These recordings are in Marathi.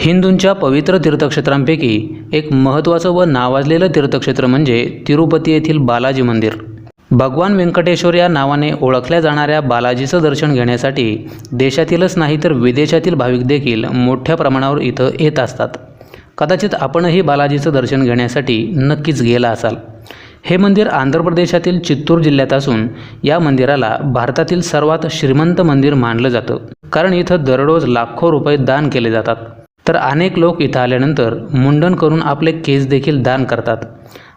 हिंदूंच्या पवित्र तीर्थक्षेत्रांपैकी एक महत्त्वाचं व नावाजलेलं तीर्थक्षेत्र म्हणजे तिरुपती येथील बालाजी मंदिर. भगवान व्यंकटेश्वर या नावाने ओळखल्या जाणाऱ्या बालाजीचं दर्शन घेण्यासाठी देशातीलच नाही तर विदेशातील भाविक देखील मोठ्या प्रमाणावर इथं येत असतात. कदाचित आपणही बालाजीचं दर्शन घेण्यासाठी नक्कीच गेला असाल. हे मंदिर आंध्र प्रदेशातील चित्तूर जिल्ह्यात असून या मंदिराला भारतातील सर्वात श्रीमंत मंदिर मानलं जातं. कारण इथं दररोज लाखो रुपये दान केले जातात. तर अनेक लोक इथं आल्यानंतर मुंडन करून आपले केस देखील दान करतात.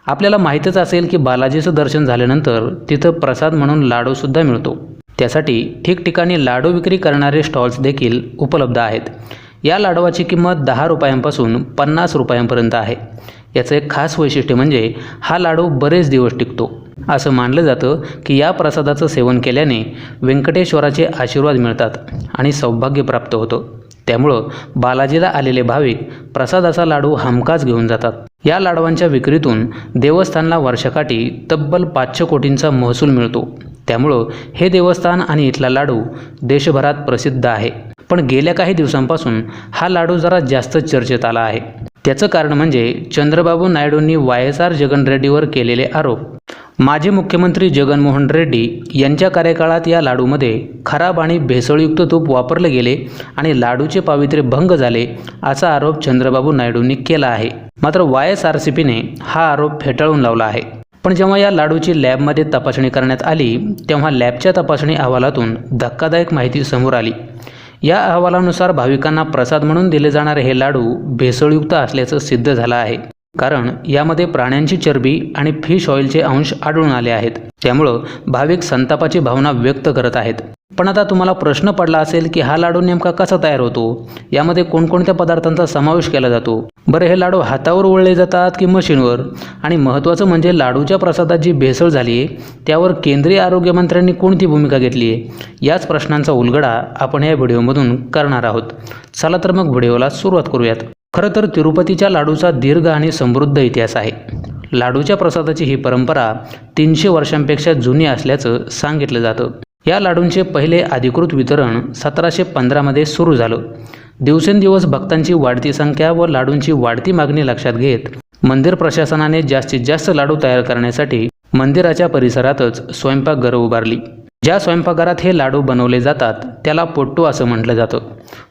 आपल्याला माहीतच असेल की बालाजीचं दर्शन झाल्यानंतर तिथं प्रसाद म्हणून लाडूसुद्धा मिळतो. त्यासाठी ठिकठिकाणी लाडू विक्री करणारे स्टॉल्स देखील उपलब्ध आहेत. या लाडवाची किंमत दहा रुपयांपासून पन्नास रुपयांपर्यंत आहे. याचं एक खास वैशिष्ट्य म्हणजे हा लाडू बरेच दिवस टिकतो. असं मानलं जातं की या प्रसादाचं सेवन केल्याने व्यंकटेश्वराचे आशीर्वाद मिळतात आणि सौभाग्य प्राप्त होतं. त्यामुळं बालाजीला आलेले भाविक प्रसादाचा लाडू हमखास घेऊन जातात. या लाडवांच्या विक्रीतून देवस्थानला वर्षाकाठी तब्बल पाचशे कोटींचा महसूल मिळतो. त्यामुळं हे देवस्थान आणि इथला लाडू देशभरात प्रसिद्ध आहे. पण गेल्या काही दिवसांपासून हा लाडू जरा जास्त चर्चेत आला आहे. त्याचं कारण म्हणजे चंद्रबाबू नायडूंनी वाय एस आर जगन रेड्डीवर केलेले आरोप माजी मुख्यमंत्री जगनमोहन रेड्डी यांच्या कार्यकाळात या लाडूमध्ये खराब आणि भेसळयुक्त तूप वापरले गेले आणि लाडूचे पावित्र्य भंग झाले असा आरोप चंद्रबाबू नायडूंनी केला आहे. मात्र वाय एस आर सी पीने हा आरोप फेटाळून लावला आहे. पण जेव्हा या लाडूची लॅबमध्ये तपासणी करण्यात आली तेव्हा लॅबच्या तपासणी अहवालातून धक्कादायक माहिती समोर आली. या अहवालानुसार भाविकांना प्रसाद म्हणून दिले जाणारे हे लाडू भेसळयुक्त असल्याचं सिद्ध झालं आहे. कारण यामध्ये प्राण्यांची चरबी आणि फिश ऑइलचे अंश आढळून आले आहेत त्यामुळं भाविक संतापाची भावना व्यक्त करत आहेत. पण आता तुम्हाला प्रश्न पडला असेल की हा लाडू नेमका कसा तयार होतो? यामध्ये कोणकोणत्या पदार्थांचा समावेश केला जातो? बरं हे लाडू हातावर ओळले जातात की मशीनवर? आणि महत्त्वाचं म्हणजे लाडूच्या प्रसादात जी भेसळ झाली आहे त्यावर केंद्रीय आरोग्यमंत्र्यांनी कोणती भूमिका घेतली आहे? याच प्रश्नांचा उलगडा आपण या व्हिडिओमधून करणार आहोत. चला तर मग व्हिडिओला सुरुवात करूयात. खरं तर तिरुपतीच्या लाडूचा दीर्घ आणि समृद्ध इतिहास आहे. लाडूच्या प्रसादाची ही परंपरा तीनशे वर्षांपेक्षा जुनी असल्याचं सांगितलं जातं. या लाडूंचे पहिले अधिकृत वितरण सतराशे पंधरामध्ये सुरू झालं. दिवसेंदिवस भक्तांची वाढती संख्या व लाडूंची वाढती मागणी लक्षात घेत मंदिर प्रशासनाने जास्तीत जास्त लाडू तयार करण्यासाठी मंदिराच्या परिसरातच स्वयंपाकघरं उभारली. ज्या स्वयंपाकघरात हे लाडू बनवले जातात त्याला पोट्टू असं म्हटलं जातं.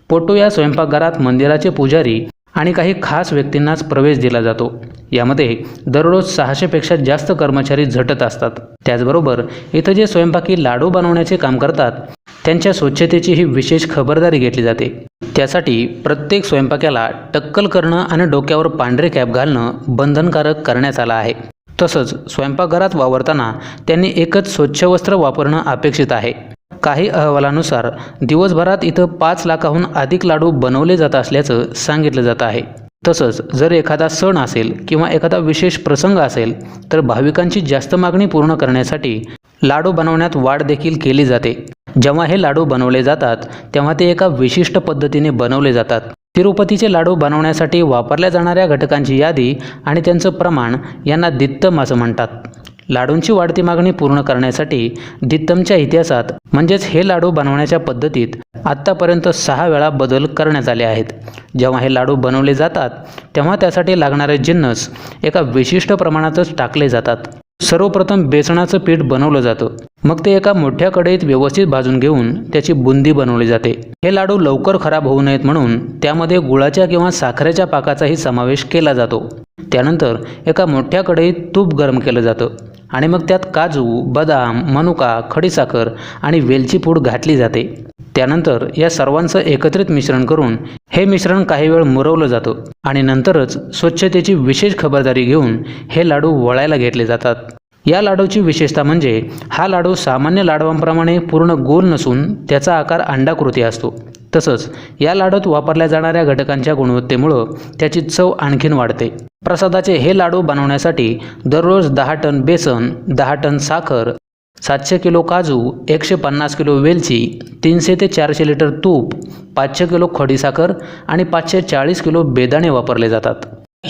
पोट्टू या स्वयंपाकघरात मंदिराचे पुजारी आणि काही खास व्यक्तींनाच प्रवेश दिला जातो. यामध्ये दररोज सहाशेपेक्षा जास्त कर्मचारी झटत असतात. त्याचबरोबर इथं जे स्वयंपाकी लाडू बनवण्याचे काम करतात त्यांच्या स्वच्छतेची ही विशेष खबरदारी घेतली जाते. त्यासाठी प्रत्येक स्वयंपाक्याला टक्कल करणं आणि डोक्यावर पांढरे कॅप घालणं बंधनकारक करण्यात आलं आहे. तसंच स्वयंपाकघरात वावरताना त्यांनी एकच स्वच्छ वस्त्र वापरणं अपेक्षित आहे. काही अहवालानुसार दिवसभरात इथं पाच लाखाहून अधिक लाडू बनवले जात असल्याचं सांगितलं जात आहे. तसंच जर एखादा सण असेल किंवा एखादा विशेष प्रसंग असेल तर भाविकांची जास्त मागणी पूर्ण करण्यासाठी लाडू बनवण्यात वाढ देखील केली जाते. जेव्हा हे लाडू बनवले जातात तेव्हा ते एका विशिष्ट पद्धतीने बनवले जातात. तिरुपतीचे लाडू बनवण्यासाठी वापरल्या जाणाऱ्या घटकांची यादी आणि त्यांचं प्रमाण यांना दित्तम असं म्हणतात. लाडूंची वाढती मागणी पूर्ण करण्यासाठी दित्तमच्या इतिहासात म्हणजेच हे लाडू बनवण्याच्या पद्धतीत आत्तापर्यंत सहा वेळा बदल करण्यात आले आहेत. जेव्हा हे लाडू बनवले जातात तेव्हा त्यासाठी लागणारे जिन्नस एका विशिष्ट प्रमाणातच टाकले जातात. सर्वप्रथम बेसनाचं पीठ बनवलं जातं. मग ते एका मोठ्या कढईत व्यवस्थित भाजून घेऊन त्याची बुंदी बनवली जाते. हे लाडू लवकर खराब होऊ नयेत म्हणून त्यामध्ये गुळाच्या किंवा साखरेच्या पाकाचाही समावेश केला जातो. त्यानंतर एका मोठ्या कढईत तूप गरम केलं जातं. आणि मग त्यात काजू बदाम मनुका खडीसाखर आणि वेलची पूड घातली जाते. त्यानंतर या सर्वांचं एकत्रित मिश्रण करून हे मिश्रण काही वेळ मुरवलं जातं आणि नंतरच स्वच्छतेची विशेष खबरदारी घेऊन हे लाडू वळायला घेतले जातात. या लाडूची विशेषता म्हणजे हा लाडू सामान्य लाडवांप्रमाणे पूर्ण गोल नसून त्याचा आकार अंडाकृती असतो. तसंच या लाडूत वापरल्या जाणाऱ्या घटकांच्या गुणवत्तेमुळं त्याची चव आणखीन वाढते. प्रसादाचे हे लाडू बनवण्यासाठी दररोज दहा टन बेसन दहा टन साखर सातशे किलो काजू एकशे पन्नास किलो वेलची तीनशे ते चारशे लिटर तूप पाचशे किलो खडीसाखर आणि पाचशे चाळीस किलो बेदाणे वापरले जातात.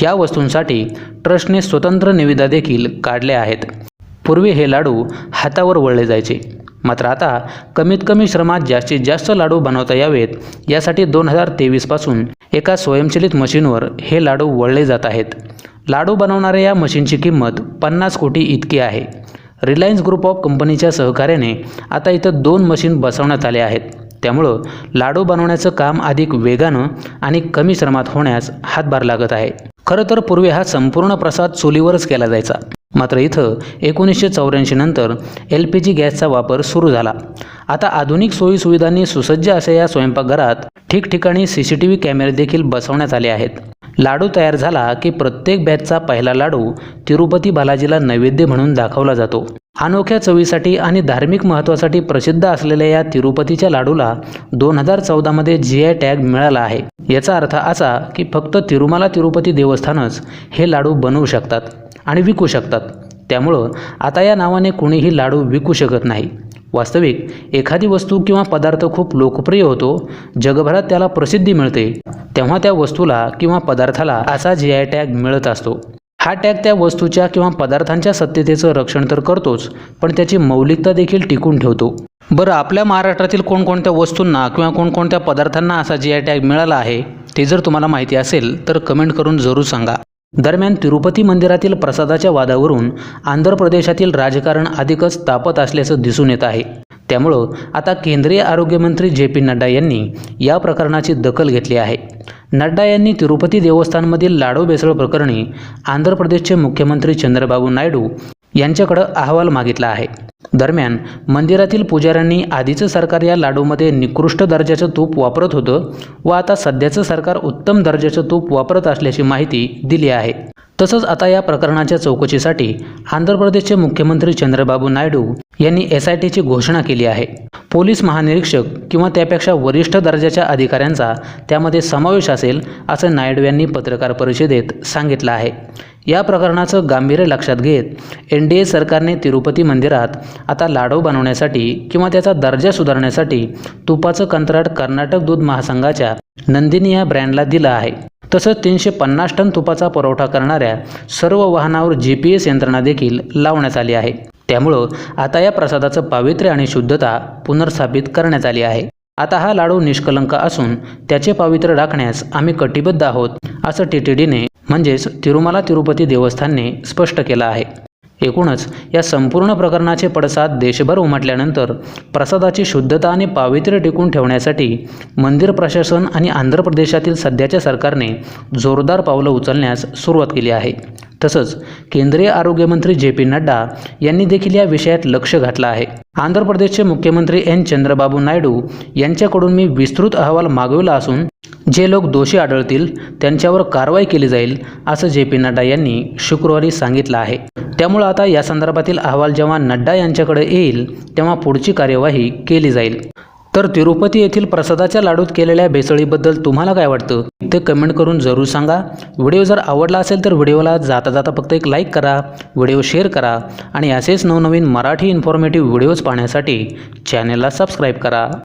या वस्तूंसाठी ट्रस्टने स्वतंत्र निविदा देखील काढल्या आहेत. पूर्वी हे लाडू हातावर वळले जायचे. मात्र आता कमीत कमी श्रमात जास्तीत जास्त लाडू बनवता यावेत. यासाठी दोन हजार तेवीसपासून एका स्वयंचलित मशीनवर हे लाडू वळले जात आहेत. लाडू बनवणाऱ्या या मशीनची किंमत पन्नास कोटी इतकी आहे. रिलायन्स ग्रुप ऑफ कंपनीच्या सहकार्याने आता इथं दोन मशीन बसवण्यात आले आहेत. त्यामुळं लाडू बनवण्याचं काम अधिक वेगानं आणि कमी श्रमात होण्यास हातभार लागत आहे. खरं तर पूर्वी हा संपूर्ण प्रसाद चुलीवरच केला जायचा. मात्र इथं एकोणीसशे चौऱ्याऐंशी नंतर एल पी जी गॅसचा वापर सुरू झाला. आता आधुनिक सोयीसुविधांनी सुसज्ज अशा या स्वयंपाकघरात ठिकठिकाणी सी सी टी व्ही कॅमेरे देखील बसवण्यात आले आहेत. लाडू तयार झाला की प्रत्येक बॅचचा पहिला लाडू तिरुपती बालाजीला नैवेद्य म्हणून दाखवला जातो. अनोख्या चवीसाठी आणि धार्मिक महत्त्वासाठी प्रसिद्ध असलेल्या या तिरुपतीच्या लाडूला दोन हजार चौदामध्ये जी आय टॅग मिळाला आहे. याचा अर्थ असा की फक्त तिरुमाला तिरुपती देवस्थानच हे लाडू बनवू शकतात. आणि विकू शकतात. त्यामुळं आता या नावाने कुणीही लाडू विकू शकत नाही. वास्तविक एखादी वस्तू किंवा पदार्थ खूप लोकप्रिय होतो जगभरात त्याला प्रसिद्धी मिळते. तेव्हा त्या वस्तूला किंवा पदार्थाला असा जी आय टॅग मिळत असतो. हा टॅग त्या वस्तूच्या किंवा पदार्थांच्या सत्यतेचं रक्षण तर करतोच पण त्याची मौलिकता देखील टिकून ठेवतो. बरं आपल्या महाराष्ट्रातील कोणकोणत्या वस्तूंना किंवा कोणकोणत्या पदार्थांना असा जी आय टॅग मिळाला आहे ते जर तुम्हाला माहिती असेल तर कमेंट करून जरूर सांगा. दरम्यान तिरुपती मंदिरातील प्रसादाच्या वादावरून आंध्र प्रदेशातील राजकारण अधिकच तापत असल्याचं दिसून येत आहे. त्यामुळं आता केंद्रीय आरोग्यमंत्री जे पी नड्डा यांनी या प्रकरणाची दखल घेतली आहे. नड्डा यांनी तिरुपती देवस्थानमधील लाडू बेसळ प्रकरणी आंध्र प्रदेशचे मुख्यमंत्री चंद्रबाबू नायडू यांच्याकडं अहवाल मागितला आहे. दरम्यान मंदिरातील पुजाऱ्यांनी आधीचं सरकार या लाडूमध्ये निकृष्ट दर्जाचं तूप वापरत होतं व आता सध्याचं सरकार उत्तम दर्जाचं तूप वापरत असल्याची माहिती दिली आहे. तसंच आता या प्रकरणाच्या चौकशीसाठी आंध्र प्रदेशचे मुख्यमंत्री चंद्रबाबू नायडू यांनी एस आय टीची घोषणा केली आहे. पोलीस महानिरीक्षक किंवा त्यापेक्षा वरिष्ठ दर्जाच्या अधिकाऱ्यांचा त्यामध्ये समावेश असेल असं नायडू यांनी पत्रकार परिषदेत सांगितलं आहे. या प्रकरणाचं गांभीर्य लक्षात घेत एन डी ए सरकारने तिरुपती मंदिरात आता लाडू बनवण्यासाठी किंवा त्याचा दर्जा सुधारण्यासाठी तुपाचं कंत्राट कर्नाटक दूध महासंघाच्या नंदिनी या ब्रँडला दिलं आहे. तसंच तीनशे पन्नास टन तुपाचा पुरवठा करणाऱ्या सर्व वाहनावर जी पी एस यंत्रणा देखील लावण्यात आली आहे. त्यामुळं आता या प्रसादाचं पावित्र्य आणि शुद्धता पुनर्स्थापित करण्यात आली आहे. आता हा लाडू निष्कलंक असून त्याचे पावित्र्य राखण्यास आम्ही कटिबद्ध आहोत असं टी टी डीने म्हणजेच तिरुमाला तिरुपती देवस्थानने स्पष्ट केलं आहे. एकूणच या संपूर्ण प्रकरणाचे पडसाद देशभर उमटल्यानंतर प्रसादाची शुद्धता आणि पावित्र्य टिकून ठेवण्यासाठी मंदिर प्रशासन आणि आंध्र प्रदेशातील सध्याच्या सरकारने जोरदार पावलं उचलण्यास सुरुवात केली आहे. तसंच केंद्रीय आरोग्यमंत्री जे पी नड्डा यांनी देखील या विषयात लक्ष घातलं आहे. आंध्र प्रदेशचे मुख्यमंत्री एन. चंद्रबाबू नायडू यांच्याकडून मी विस्तृत अहवाल मागविला असून जे लोक दोषी आढळतील त्यांच्यावर कारवाई केली जाईल असं जे पी नड्डा यांनी शुक्रवारी सांगितलं आहे. त्यामुळं आता या संदर्भातील अहवाल जेव्हा नड्डा यांच्याकडे येईल तेव्हा पुढची कार्यवाही केली जाईल. तर तिरुपती येथील प्रसादाच्या लाडूत केलेल्या भेसळीबद्दल तुम्हाला काय वाटतं? ते कमेंट करून जरूर सांगा. व्हिडिओ जर आवडला असेल तर व्हिडिओला जाता जाता फक्त एक लाईक करा व्हिडिओ शेअर करा आणि असेच नवनवीन मराठी इन्फॉर्मेटिव्ह व्हिडिओज पाहण्यासाठी चॅनेलला सबस्क्राईब करा.